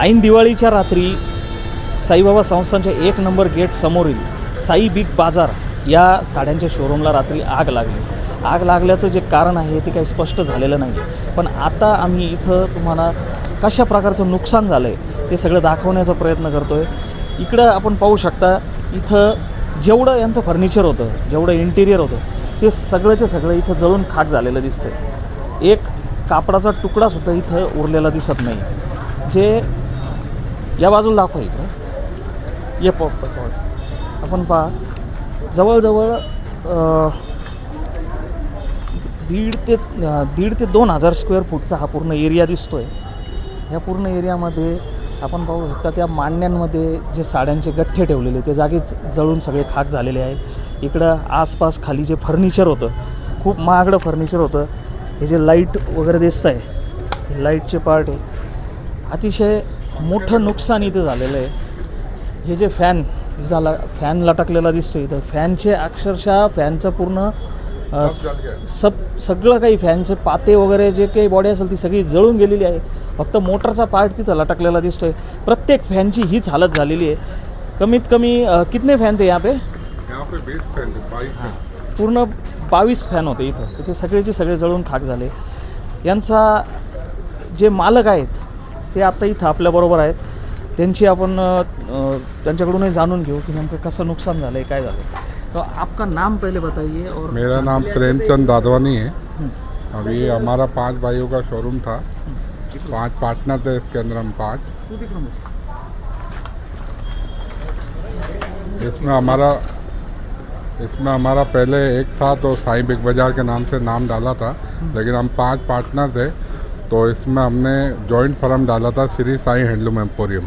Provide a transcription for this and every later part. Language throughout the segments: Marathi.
ऐन दिवाळीच्या रात्री साईबाबा संस्थांच्या एक नंबर गेट समोरील साई बिग बाजार या साड्यांच्या शोरूमला रात्री आग लागली. आग लागल्याचं जे कारण आहे ते काही स्पष्ट झालेलं नाही पण आता आम्ही इथं तुम्हाला कशा प्रकारचं नुकसान झालं आहे ते सगळं दाखवण्याचा प्रयत्न करतो आहे इकडं आपण पाहू शकता इथं जेवढं यांचं फर्निचर होतं जेवढं इंटिरियर होतं ते सगळंच्या सगळं इथं जळून खाक झालेलं दिसतं एक कापडाचा तुकडासुद्धा इथं उरलेला दिसत नाही. जे या बाजूला दाखवा इकडं. ये पप्पाजवळ आपण पहा. जवळजवळ दीड ते दीड ते दोन हजार स्क्वेअर फूटचा हा पूर्ण एरिया दिसतो आहे या पूर्ण एरियामध्ये आपण पाहू शकता त्या मांडण्यांमध्ये जे साड्यांचे गठ्ठे ठेवलेले ते जागेच जळून सगळे खाक झालेले आहेत. इकडं आसपास खाली जे फर्निचर होतं खूप महागडं फर्निचर होतं हे जे लाइट वगैरे दिसतं आहे लाईटचे पार्ट आहे. अतिशय मोठं नुकसान इथं झालेलं आहे. हे जे फॅन झाला फॅन लटकलेला दिसतो इथं. फॅनचे अक्षरशः फॅनचं पूर्ण सब सगळं काही फॅनचे पाते वगैरे जे काही बॉडी असेल ती सगळी जळून गेलेली आहे. फक्त मोटरचा पार्ट तिथं लटकलेला दिसतोय. प्रत्येक फॅनची हीच हालत झालेली आहे. कमीत कमी कितने फॅन थे यहाँ पे? पूर्ण बावीस फॅन होते इथं. तर ते सगळेचे सगळे जळून खाक झाले. यांचा जे मालक आहेत ते आत्ता इथं आपल्याबरोबर आहेत. त्यांची आपण त्यांच्याकडूनही जाणून घेऊ की नेमकं कसं नुकसान झालं आहे काय झालं आहे तो आपका नाम पहले बताइए और मेरा नाम प्रेमचंद दादवानी है। अभी हमारा पांच भाइयों का शोरूम था। पांच पार्टनर थे इसके अंदर हम पांच. इसमें हमारा इसमें हमारा पहले एक था तो साईं बिग बाजार के नाम से नाम डाला था लेकिन हम पांच पार्टनर थे। तो इसमें हमने जॉइंट फर्म डाला था श्री साई हैंडलूम एम्पोरियम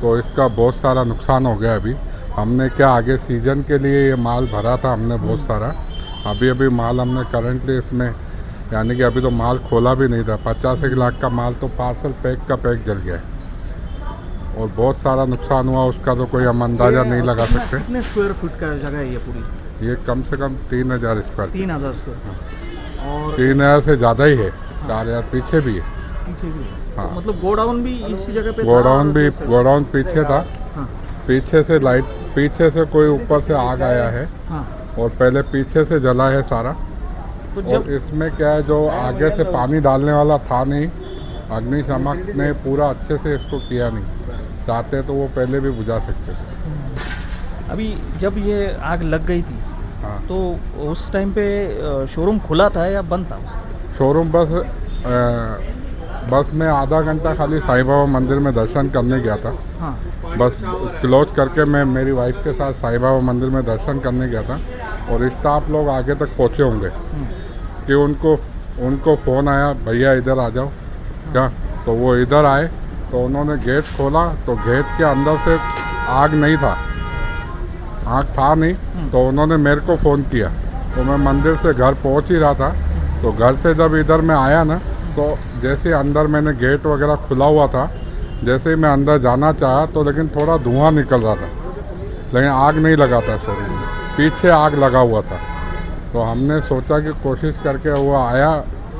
तो इसका बहुत सारा नुकसान हो गया अभी। हमने क्या आगे सीज़न के लिए ये माल भरा था हमने बहुत सारा। अभी अभी माल हमने करंटली इसमें यानी कि अभी तो माल खोला भी नहीं था। पचास एक लाख का माल तो पार्सल पैक का पैक जल गया और बहुत सारा नुकसान हुआ उसका तो कोई हम अंदाज़ा नहीं लगा सकते। कितने स्क्वायर फुट का जगह है ये पूरी? ये कम से कम तीन हज़ार स्क्वायर तीन हज़ार स्क्वायर और तीन हज़ार से ज़्यादा ही है। चार हज़ार पीछे भी है। पीछे भी है। हाँ। तो मतलब गोडाउन भी इसी जगह पे गोडाउन भी गोडाउन पीछे था। हाँ। पीछे से लाइट पीछे से कोई ऊपर से आग आया है। हाँ। और पहले पीछे से जला है सारा। तो जब... और इसमें क्या है जो आगे से पानी डालने वाला था नहीं अग्निशामक ने पूरा अच्छे से इसको किया नहीं। चाहते तो वो पहले भी बुझा सकते थे। अभी जब ये आग लग गई थी हाँ। तो उस टाइम पे शोरूम खुला था या बंद था? शोरूम बस बस मैं आधा घंटा खाली साईं बाबा मंदिर में दर्शन करने गया था। हाँ। बस क्लोज करके मैं मेरी वाइफ के साथ साईं बाबा मंदिर में दर्शन करने गया था और स्टाफ लोग आगे तक पहुँचे होंगे। कि उनको उनको फ़ोन आया भैया इधर आ जाओ। क्या? तो वो इधर आए तो उन्होंने गेट खोला तो गेट के अंदर से आग नहीं था। आग था नहीं तो उन्होंने मेरे को फ़ोन किया। तो मैं मंदिर से घर पहुँच ही रहा था। तो घर से जब इधर मैं आया ना तो जैसे अंदर मैंने गेट वगैरह खुला हुआ था जैसे ही मैं अंदर जाना चाहा तो लेकिन थोड़ा धुआँ निकल रहा था। लेकिन आग नहीं लगा था शोरूम में पीछे आग लगा हुआ था। तो हमने सोचा कि कोशिश करके वो आया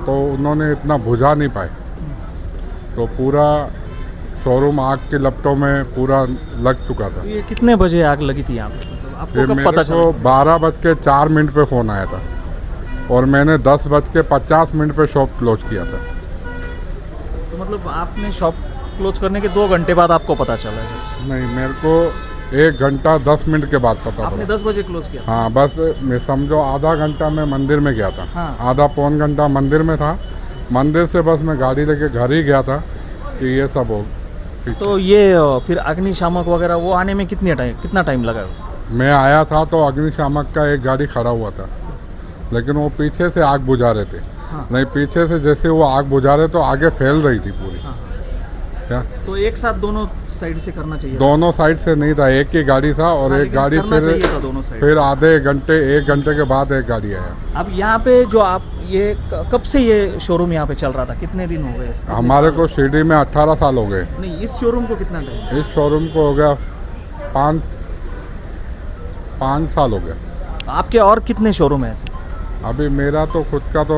तो उन्होंने इतना बुझा नहीं पाए। तो पूरा शोरूम आग के लपटों में पूरा लग चुका था। ये कितने बजे आग लगी थी यहाँ पे? आपको कब पता चला? बारह बज के चार मिनट पे फ़ोन आया था। और मैंने दस बज के पचास मिनट पर शॉप क्लोज किया था। तो मतलब आपने शॉप क्लोज करने के दो घंटे बाद आपको पता चला है नहीं मेरे को एक घंटा दस मिनट के बाद पता आपने दस बजे क्लोज किया? हाँ बस मैं समझो आधा घंटा मैं मंदिर में गया था। हाँ। आधा पौन घंटा मंदिर में था। मंदिर से बस मैं गाड़ी लेके घर ही गया था कि ये सब हो तो ये फिर अग्निशामक वगैरह वो आने में कितने टाइम कितना टाइम लगा? मैं आया था तो अग्निशामक का एक गाड़ी खड़ा हुआ था। लेकिन वो पीछे से आग बुझा रहे थे। हाँ। नहीं पीछे से जैसे वो आग बुझा रहे तो आगे फैल रही थी पूरी। हाँ। क्या तो एक साथ दोनों साइड से करना चाहिए दोनों साइड से नहीं था एक ही गाड़ी था और हाँ, एक गाड़ी फिर दोनों फिर आधे घंटे एक घंटे के बाद एक गाड़ी आया। अब यहाँ पे जो आप ये कब से ये शोरूम यहाँ पे चल रहा था? कितने दिन हो गए हमारे को शिरडी में 18 साल हो गए। नहीं इस शोरूम को कितना टाइम इस शोरूम को हो गया पाँच पाँच साल हो गया आपके और कितने शोरूम है ऐसे? अभी मेरा तो खुद का तो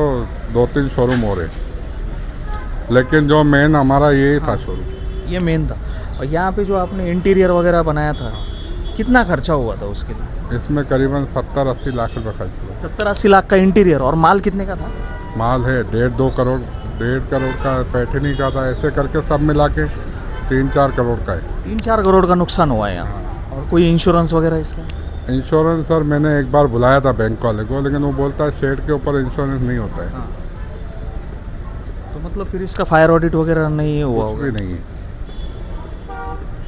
दो तीन शोरूम हो। रहे लेकिन जो मेन हमारा यही था शोरूम ये मेन था। और यहाँ पे जो आपने इंटीरियर वगैरह बनाया था कितना खर्चा हुआ था उसके लिए? इसमें करीबन सत्तर अस्सी लाख रुपये खर्च हुआ। सत्तर अस्सी लाख का इंटीरियर और माल कितने का था? माल है डेढ़ दो करोड़ डेढ़ करोड़ का पैठनी का था ऐसे करके सब मिला के तीन चार करोड़ का है। तीन चार करोड़ का नुकसान हुआ है यहाँ। और कोई इंश्योरेंस वगैरह इसका? इंश्योरेंस सर मैंने एक बार बुलाया था बैंक वाले को लेकिन वो बोलता है शेड के ऊपर इंश्योरेंस नहीं होता है। हाँ। तो मतलब फिर इसका फायर ऑडिट वगैरह नहीं हुआ होगा? नहीं है।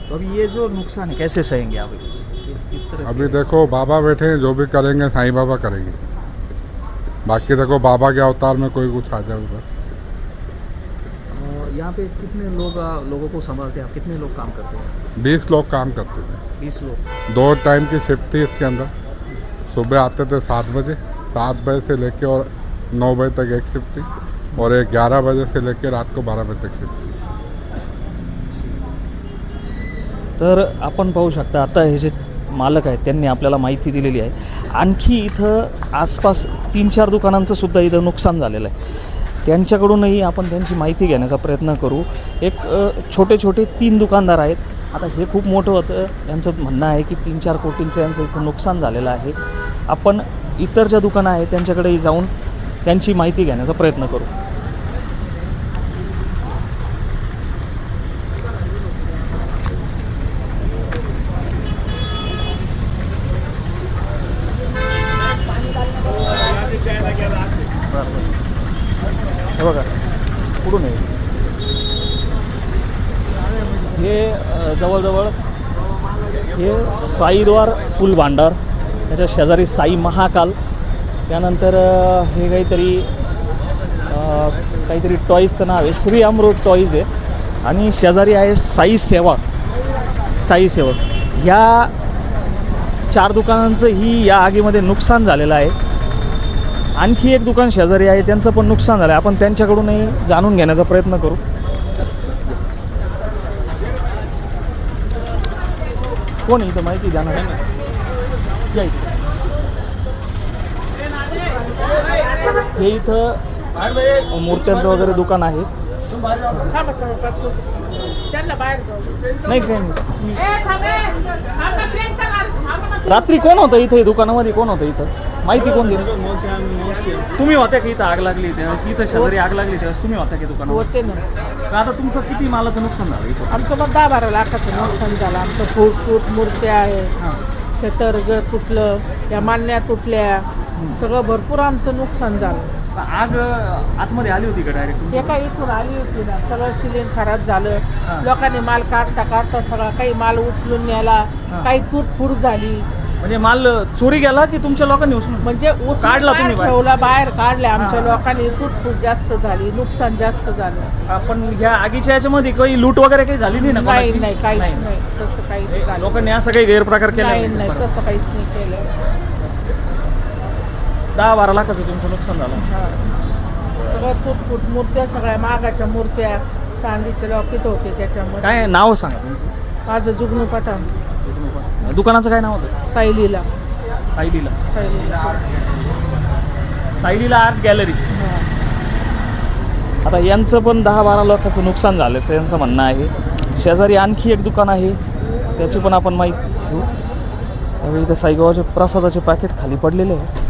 तो अभी ये जो नुकसान है कैसे सहेंगे आप इसको? किस किस तरह अभी देखो बाबा बैठे हैं जो भी करेंगे साईं बाबा करेंगे। बाकी देखो बाबा के अवतार में कोई कुछ आ जाए बस। यहाँ पे कितने लोग लोगों को संभालते हैं? आप कितने लोग काम करते हैं? बीस लोग काम करते थे। बीस लोग। दो टाइम की शिफ्ट थी इसके अंदर। सुबह आते थे सात बजे। सात बजे से लेके और नौ बजे तक एक शिफ्ट थी और एक ग्यारह बजे से लेके रात को बारह बजे तक शिफ्ट थी। तर आपण पाहू शकता आता हे जे मालक आहेत त्यांनी आपल्याला माहिती दिलेली आहे. आणखी इथं आसपास तीन चार दुकानांचं सुद्धा इथं नुकसान झालेलं आहे. त्यांच्याकडूनही आपण त्यांची माहिती घेण्याचा प्रयत्न करू. एक छोटे छोटे तीन दुकानदार आहेत. आता हे खूप मोठं होतं. यांचं म्हणणं आहे की तीन चार कोटींचं यांचं इथं नुकसान झालेलं आहे. आपण इतर ज्या दुकानं आहेत त्यांच्याकडे जाऊन त्यांची माहिती घेण्याचा प्रयत्न करू हे बघा कुठून आहे हे जवळजवळ हे साईद्वार फुल भांडार त्याच्या शेजारी साई महाकाल त्यानंतर हे काहीतरी काहीतरी टॉईजचं नाव आहे श्री अमृत टॉईज आहे. आणि शेजारी आहे साई सेवा साई सेवक ह्या चार दुकानांचं ही या आगीमध्ये नुकसान झालेलं आहे. आणखी एक दुकान शेजारी आहे त्यांचं पण नुकसान झालं आहे आपण त्यांच्याकडूनही जाणून घेण्याचा प्रयत्न करू. कोण आहे इथं? माहिती द्या ना या इथं. हे इथं मूर्त्यांचं वगैरे दुकान आहे. त्यांना बाहेर जाऊ नाही रात्री कोण होतं इथे? दुकानामध्ये कोण होतं इथं? माहिती कोण दिली? तुम्ही होत्या की इथं आग लागली त्यावेळेस इथं शेजारी आग लागली त्यावेळेस तुम्ही होत्या की दुकानावर होते ना. आता तुमचं किती मालाचं नुकसान झालं इथं? आमचं मग दहा बारा लाखाचं नुकसान झालं. आमचं फूट फूट मूर्त्या आहे. शटर ग तुटलं या मान्या तुटल्या. सगळं भरपूर आमचं नुकसान झालं. आग आतमध्ये आली होती का डायरेक्ट एका इथून आली होती ना. सगळं शिलिंग खराब. झालं. लोकांनी माल काढता काढता सगळा काही माल उचलून न्यायला हां. काही तुटफूट झाली. म्हणजे माल चोरी गेला की तुमच्या लोकांनी उचलून? म्हणजे काढला तुम्ही? ठेवला बाहेर काढल्या आमच्या. लोकांनी. तुटफूट जास्त झाली नुकसान जास्त झालं. आपण ह्या आगीच्या याच्यामध्ये काही लूट वगैरे काही झाली नाही ना नाही? नाही काहीच नाही. तसं काही. लोकांनी असं काही गैरप्रकार केला नाही तसं काहीच नाही केलं. दहा बारा लाखाचं तुमचं नुकसान झालं. हा. सगळं तुटफुट मूर्त्या सगळ्या मागाच्या मूर्त्या चांदीचे लॉकेट होते त्याच्यामध्ये. काय नाव सांगा तुमचं? माझं जुगनू पठाण. दुकानाचं काय नाव होतं? Sayleela. Sayleela. सायलीला. Sayleela art gallery. हा. आता यांचं पण दहा बारा लाखाचं नुकसान झाल्याचं यांचं म्हणणं आहे. शेजारी आणखी एक दुकान आहे त्याची पण आपण माहिती घेऊ. त्यावेळी इथं साईगावाचे प्रसादाचे पॅकेट खाली पडलेले आहे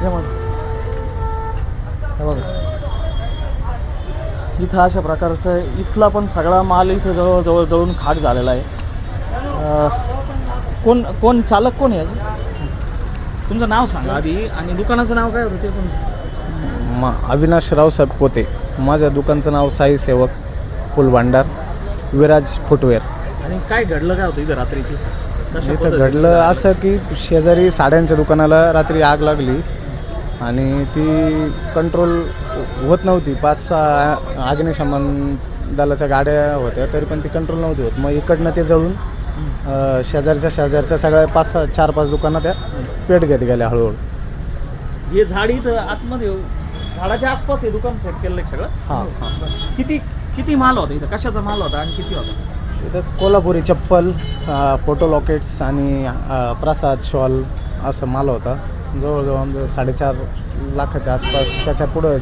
हे बघा. हे बघा. इथं अशा प्रकारचं आहे इथला पण सगळा माल इथं जवळ जवळ जळून खाक झालेला आहे. कोण कोण चालक कोण आहे तुमचं नाव सांगा. आधी आणि दुकानाचं नाव काय होतं ते सांगा. मा अविनाश रावसाहेब कोते. माझ्या दुकानचं नाव साई सेवक फुलभांडार विराज फुटवेअर. आणि काय घडलं काय होतं इथं रात्री? इथं घडलं असं की शेजारी साड्यांच्या दुकानाला रात्री आग लागली. आणि ती कंट्रोल होत नव्हती. पाच सहा अग्निशमन दलाच्या गाड्या होत्या तरी पण ती कंट्रोल नव्हती होत. मग इकडनं ते जळून शेजारच्या शेजारच्या सगळ्या पाच सहा चार पाच दुकानं त्या पेट घेत गेल्या हळूहळू. हे झाड इथं आतमध्ये. झाडाच्या आसपास हे दुकान सेट केलं सगळं? हां हां. किती किती माल होता इथं? कशाचा माल होता आणि किती होता? इथं कोल्हापुरी चप्पल फोटो लॉकेट्स आणि अ, प्रसाद शॉल असं माल होता. जवळजवळ आमचं साडेचार लाखाच्या आसपास त्याच्या पुढं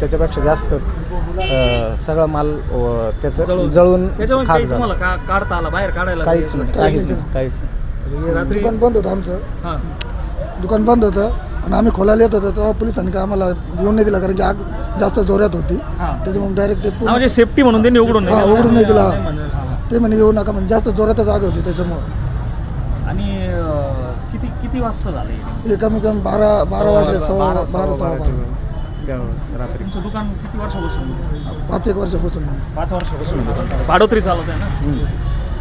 त्याच्यापेक्षा जास्तच अं, सगळा माल अं, त्याचं जळून- त्याच्यामुळे खाक काही झाला. तुम्हाला का काढता आला बाहेर काढायला काहीच काही नाही काहीच नाही काहीच नाही. रात्री दुकान बंद होतं आमचं. हां. दुकान बंद होतं आणि आम्ही खोलायला येत होतो तेव्हा पोलिसांनी काय आम्हाला येऊन नाही दिला कारण की आग जास्त जोरात होती. हां. त्याच्यामुळे डायरेक्ट ते हा, पूर्ण- म्हणजे सेफ्टी म्हणून त्यांनी उघडून नाही हा दिलं. उघडून नाही दिला. ते म्हणे येऊ नका म्हणजे जास्त जोरातच आग होती त्याच्यामुळे. आणि किती वाजता झालं? हे? कमी बारा बारा वाजले सव्वा बारा सव्वा बारा. वेळेस. त्या रात्री. तुमचं दुकान किती वर्षापासून पाच एक वर्षापासून पाच वर्षापासून दुकान भाडोत्री चालत आहे ना?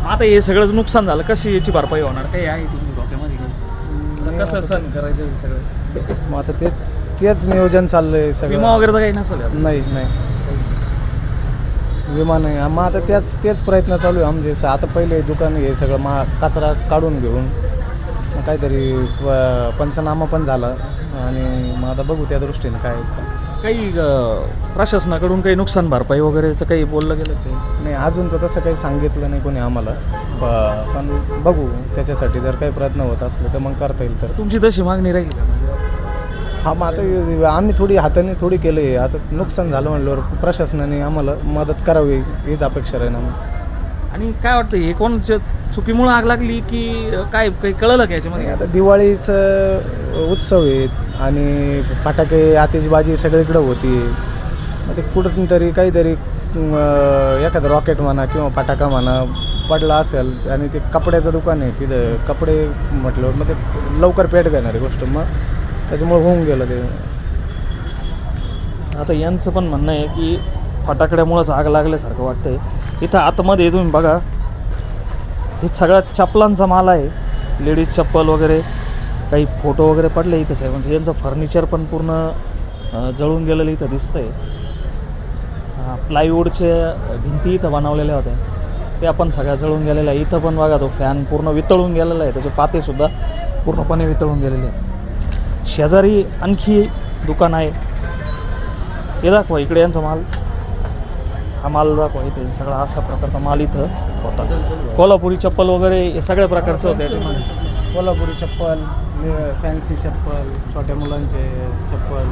मग आता हे सगळंच नुकसान झालं. कशी याची भरपाई होणार? काही आहे तुम्ही डोक्यामध्ये? काही? आता कसं सण करायचं हे सगळं? मग आता तेच तेच नियोजन चाललंय विमा सगळं वगैरे तर काही नसेल यात? नाही नाही. विमा नाही. मग आता त्याच तेच प्रयत्न चालू आहे आमचे. स- आता पहिले दुकान हे सगळं मा कचरा काढून घेऊन. काहीतरी प- पंचनामा पण झाला. आणि मग आता बघू त्या दृष्टीने काय. काही अं, प्रशासनाकडून काही नुकसान भरपाई वगैरेचं काही बोललं गेलं ते नाही अजून तर तसं काही सांगितलं नाही कोणी आम्हाला. प- पण बघू त्याच्यासाठी जर काही प्रयत्न होत असले तर मग करता येईल तसं. तुमची तशी मागणी राहील का? हा मग आता आम्ही थोडी हाताने थोडी केलं आहे. आता नुकसान झालं म्हणल्यावर प्रशासनाने आम्हाला मदत करावी हीच अपेक्षा राहील आमची आणि काय वाटतं हे कोणच्या चुकीमुळे आग लागली की काय काही कळलं का याच्यामध्ये? आता दिवाळीचं उत्सव आहे आणि फटाके आतिषबाजी सगळीकडे होती. मग ते कुठून तरी काहीतरी एखादं रॉकेट म्हणा किंवा फटाका म्हणा पडला असेल आणि ते कपड्याचं दुकान आहे तिथं कपडे म्हटल्यावर मग ते लवकर पेट घेणारी गोष्ट. मग त्याच्यामुळे होऊन गेलं ते. आता यांचं पण म्हणणं आहे की फटाकड्यामुळंच आग लागल्यासारखं वाटतंय. इथं आतमध्ये तुम्ही बघा हे सगळा चपलांचा माल आहे. लेडीज चप्पल वगैरे काही फोटो वगैरे पडले इथंच आहे म्हणजे यांचं फर्निचर पण पूर्ण जळून गेलेलं इथं दिसतंय. आहे प्लायवूडचे भिंती इथं बनवलेल्या होत्या. त्या पण सगळ्या जळून गेलेल्या. आहे इथं पण बघा तो फॅन पूर्ण वितळून गेलेला आहे. त्याचे पातेसुद्धा पूर्णपणे वितळून गेलेले आहे शेजारी आणखी दुकान आहे. हे दाखवा इकडे यांचा माल. हा माल दाखवा इथे सगळा अशा प्रकारचा माल इथं होता कोल्हापुरी चप्पल वगैरे हे सगळ्या प्रकारचं होतं याच्यामध्ये कोल्हापुरी चप्पल फॅन्सी चप्पल छोट्या मुलांचे चप्पल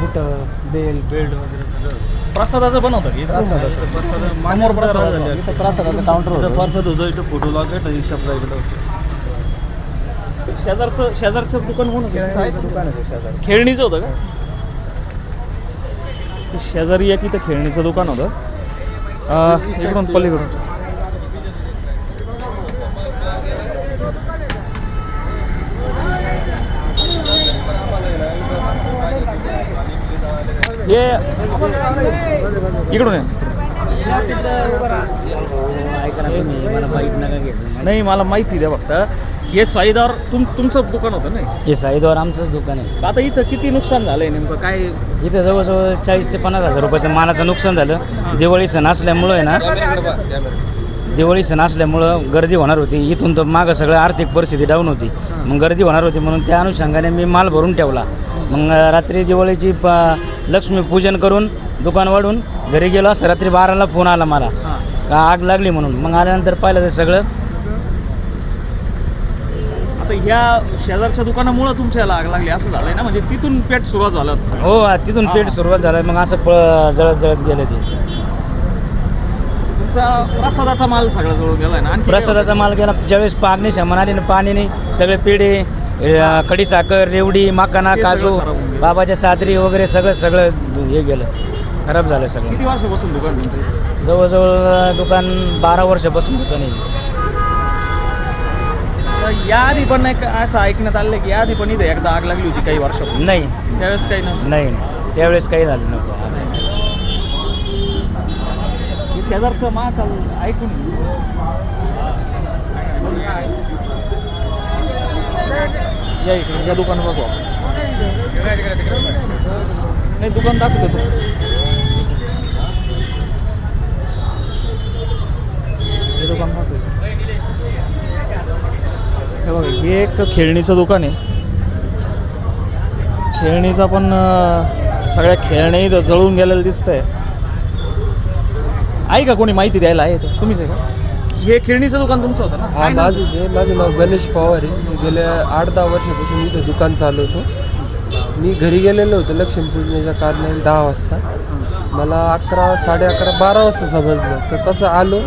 बुटं बेल बेल्ट वगैरे सगळं प्रसादाचं होतं की इथं? प्रसादाचं. समोर प्रसाद. इथं प्रसादाचं काउंटर होतं परसाद होतं इथं फोटो लागत इकडं शेजारचं शेजारचं दुकान काय? दुकान आहे ते शेजारी खेळणीचं होतं का शेजारी एक इथं खेळणीचं दुकान होतं. इकडून पलीकडून. हे इकडून आहे नाही मला माहिती द्या फक्त. हे साईदार तुम तुमचं दुकान होतं ना हे साईद्वार आमचंच दुकान आहे. आता इथं किती नुकसान झालंय नेमकं? काय इथं जवळजवळ चाळीस ते पन्नास हजार रुपयाचं मालाचं नुकसान झालं. दिवाळी सण असल्यामुळं आहे ना दिवाळी सण असल्यामुळं गर्दी होणार होती. इथून तर मागं सगळं आर्थिक परिस्थिती डाऊन होती. मग गर्दी होणार होती म्हणून त्या अनुषंगाने मी माल भरून ठेवला. मग रात्री दिवाळीची प लक्ष्मी पूजन करून दुकान वाढून घरी गेलो असतं. रात्री बाराला फोन आला मला. का आग लागली म्हणून. मग आल्यानंतर पाहिलं तर सगळं आता ह्या शेजारच्या दुकानामुळं तुमच्या आग लागली असं झालंय ना? म्हणजे तिथून पेट सुरुवात झालं हो तिथून पेट सुरुवात झालं मग असं पळ जळत जळत गेलं ते. तुमचा प्रसादाचा माल सगळा जवळ गेलाय ना? आणखी काय प्रसादाचा माल गेला. ज्यावेळेस पाणी शमन आली ना पाणीने सगळे पेढे अ, खडीसाखर रेवडी माकाना ते सगळं काजू खराब होऊन गेलं. बाबाच्या चादरी वगैरे सगळं सगळं हे गेलं. खराब झालं होतं? सगळं. किती वर्षापासून दुकान तुमचं? जवळजवळ दुकान बारा वर्षापासून दुकान आहे. तर याआधी पण एक असं ऐकण्यात आलं की याआधी पण इथे एकदा आग लागली होती काही वर्षापूर्वी. नाही. त्यावेळेस काही नव्हतं? नाही नाही. त्यावेळेस काही झालं नव्हतं. हे शेजारचं महाकाल ऐकून या इकडे या दुकान बघू आपण. नाही दुकान दाखवतो तो. हे दुकान दाखवतो हे बघा हे एक खेळणीचं दुकान आहे. खेळणीचा पण सगळ्या खेळणी इथं जळून गेलेलं दिसतंय. आहे का कोणी माहिती द्यायला? आहे इथं? तुम्हीच आहे का? हे खेळणीचं दुकान तुमचं होतं ना? हा काय नाव? माझंच आहे. माझं नाव गणेश पवार आहे. मी गेल्या आठ दहा वर्षापासून इथं दुकान चालवतो. मी घरी गेलेलो होतो लक्ष्मीपूजनेच्या कारणाने दहा वाजता. मला अकरा साडे अकरा बारा वाजता समजलं. तर तसं आलो.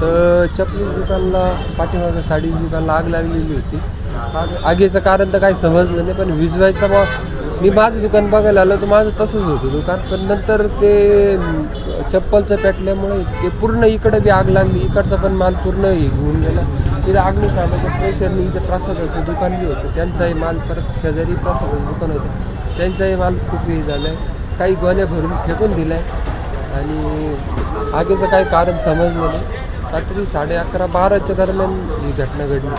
तर चपली दुकानला पाठीमागं साडी दुकानला आग लागलेली होती. आग आगीचं कारण तर काही समजलं नाही पण विजवायचा बा मी माझं दुकान बघायला आलो तर माझं तसंच होतं दुकान. पण नंतर ते चप्पलचं पेटल्यामुळे ते पूर्ण इकडं बी आग लागली इकडचा पण माल पूर्ण हे होऊन गेला. तिथं अग्निशामकाच्या प्रेशरने इथं प्रसादाचं दुकान बी होतं. त्यांचाही माल परत शेजारी प्रसादाचं दुकान होतं. त्यांचाही माल खूप हे झालं आहे काही गोण्या भरून फेकून दिल्या. आणि आगीचं काही कारण समजलं नाही. रात्री साडे अकरा बाराच्या दरम्यान ही घटना घडली.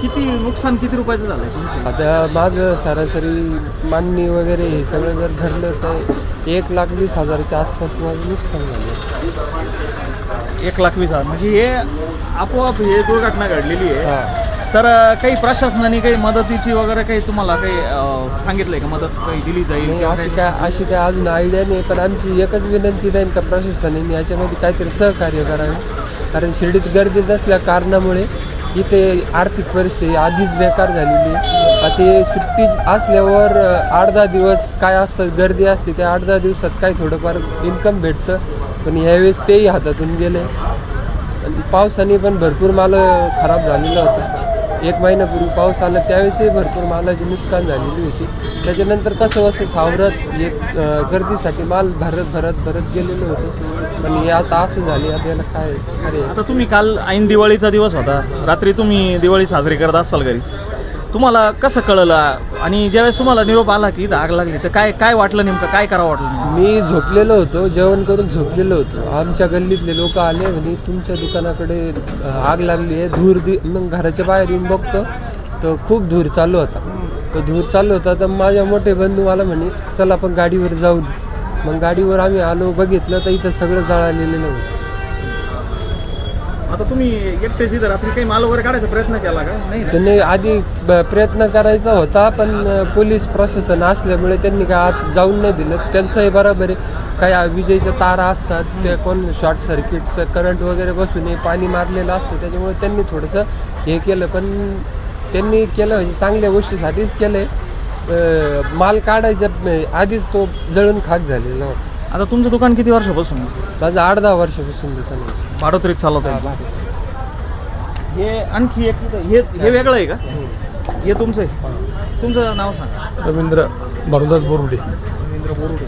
किती नुकसान किती रुपयाचं झालं तुमचं? आता माझं सरासरी मांडणी वगैरे हे सगळं जर धरलं तर एक लाख वीस हजाराच्या आसपास माझं नुकसान झालं एक लाख वीस हजार. म्हणजे हे आपोआप हे दुर्घटना घडलेली आहे. हां. तर काही प्रशासनाने काही मदतीची वगैरे काही तुम्हाला काही सांगितलंय का? मदत काही दिली जाईल नाही किंवा अशी काही- काय अशी काय अजून आयडिया नाही पण आमची एकच विनंती राहील का प्रशासनाने याच्यामध्ये काहीतरी सहकार्य करावे. कारण शिर्डीत गर्दी नसल्या कारणामुळे इथे आर्थिक परिस्थिती आधीच बेकार झालेली आहे. आता ते सुट्टी असल्यावर अ, आठ दहा दिवस काय असतं गर्दी असते त्या आठ दहा दिवसात काही थोडंफार इन्कम भेटतं. पण ह्यावेळेस तेही हातातून गेले आणि पावसाने पण भरपूर माल खराब झालेला होता. एक महिन्यापूर्वी पाऊस आला त्यावेळेसही भरपूर मालाची नुकसान झालेली होती. त्याच्यानंतर कसं असं सावरत येत गर्दीसाठी माल भरत भरत भरत गेलेलो होतो. पण हे आता असं झाले आता याला काय अरे आता तुम्ही काल ऐन दिवाळीचा दिवस होता. रात्री तुम्ही दिवाळी साजरी करत असाल घरी. तुम्हाला कसं कळलं? आणि ज्यावेळेस तुम्हाला निरोप आला की इथं आग लागली तर काय काय वाटलं नेमकं? काय करावं वाटलं नेमकं? मी झोपलेलो होतो जेवण करून झोपलेलो होतो. आमच्या गल्लीतले लोक आले म्हणे तुमच्या दुकानाकडे आग लागली आहे. धूर दि मग घराच्या बाहेर येऊन बघतो. तर खूप धूर चालू होता. तो धूर चालू होता तर माझ्या मोठे बंधू मला म्हणे चल आपण गाडीवर जाऊ मग गाडीवर आम्ही आलो बघितलं तर इथं सगळं जळालेलं होतं. आता तुम्ही एकटेच इथं रात्री काही माल वगैरे काढायचा प्रयत्न केला का? नाही ना? त्यांनी आधी ब- प्रयत्न करायचा होता पण पोलीस प्रशासन असल्यामुळे त्यांनी काय आत जाऊन नाही दिलं. त्यांचंही बरोबर आहे. काही विजेच्या तारा असतात ते कोण शॉर्ट सर्किटचं करंट वगैरे बसून नये पाणी मारलेलं असतं त्याच्यामुळे त्यांनी थोडंसं हे केलं. पण त्यांनी केलं म्हणजे चांगल्या गोष्टीसाठीच केलं आहे माल काढायच्या आधीच तो जळून खाक झालेला होता. आता तुमचं दुकान किती वर्षापासून? माझं आठ दहा वर्षापासून दुकान आहे. भाडोत्रीत चालवत आहे. हे आणखी एक हे हे वेगळं आहे का? हे. तुमचं आहे? तुमचं नाव सांगा. रवींद्र भरुदास बोरुडे. रवींद्र बोरुडे.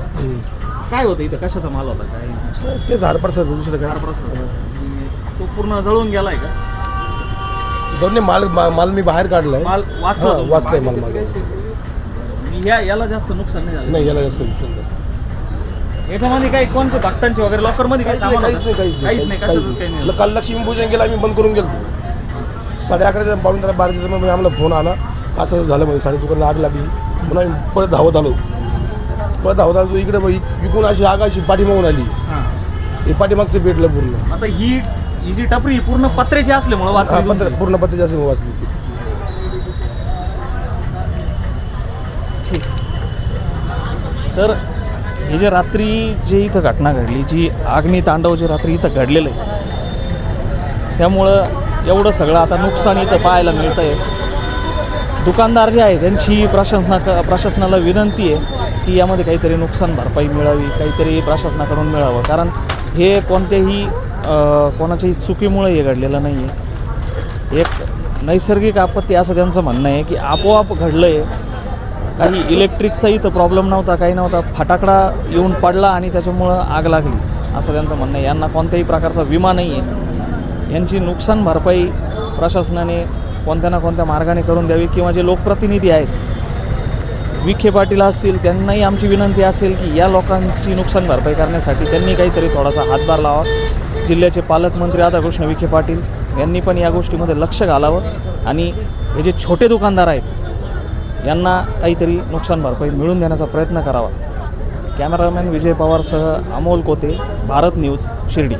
काय होतं इथं? कशाचा माल होता? काय? तेच हारपरसाद दुसरं काय? प्रसाद तो पूर्ण जळून गेलाय का? जाऊन माल मा- माल मी बाहेर काढलाय. माल हा, वाचला वाचलाय माल मागे. या याला जास्त नुकसान नाही झालं. नाही याला जास्त नुकसान झालं. याच्यामध्ये काही कोणते भक्तांचे वगैरे लॉकरमध्ये काही काहीच नाही सामान काहीच नाही होतं? काहीच काहीच नाही कशातच काही नाही. ल- काल केलं आम्ही बंद करून गेलो. साडे अकराच्या पाऊन तेरा बाराच्या दरम्यान म्हणजे आम्हाला फोन आला. का असं झालं म्हणजे साडे दुकानला आग लागली. म्हणून आम्ही परत धावत आलो. परत धावत आलो इकडे बघ, इकडून अशी आग अशी पाठीमागून आली. हां. हे पाठीमागचं पेटलं पूर्ण. आता ही ही जी टपरी ही पूर्ण पत्र्याची असल्यामुळे हा, वाचली पत्र तुमची. पूर्ण पत्ते जास्त वाचली ती. तर हे जे रात्री जे इथं घटना घडली जी आग्नी तांडव जे रात्री इथं घडलेलं आहे त्यामुळं एवढं सगळं आता नुकसान इथं पाहायला मिळतं आहे दुकानदार जे आहे त्यांची प्रशासना प्रशासनाला विनंती आहे की यामध्ये काहीतरी नुकसान भरपाई मिळावी काहीतरी प्रशासनाकडून मिळावं. कारण हे कोणत्याही कोणाच्याही चुकीमुळे हे घडलेलं नाही आहे एक नैसर्गिक आपत्ती असं त्यांचं म्हणणं आहे की आपोआप घडलं आहे काही इलेक्ट्रिकचा इथं प्रॉब्लेम नव्हता काही नव्हता. फटाकडा येऊन पडला आणि त्याच्यामुळं आग लागली असं त्यांचं म्हणणं आहे. यांना कोणत्याही प्रकारचा विमा नाही आहे यांची नुकसान भरपाई प्रशासनाने कोणत्या ना कोणत्या मार्गाने करून द्यावी किंवा जे लोकप्रतिनिधी आहेत विखे पाटील असतील त्यांनाही आमची विनंती असेल की या लोकांची नुकसान भरपाई करण्यासाठी त्यांनी काहीतरी थोडासा हातभार लावा. जिल्ह्याचे पालकमंत्री राधाकृष्ण विखे पाटील यांनी पण या गोष्टीमध्ये लक्ष घालावं. आणि हे जे छोटे दुकानदार आहेत यांना काहीतरी नुकसान भरपाई मिळवून देण्याचा प्रयत्न करावा. कॅमेरामॅन विजय पवारसह अमोल कोते भारत न्यूज शिर्डी.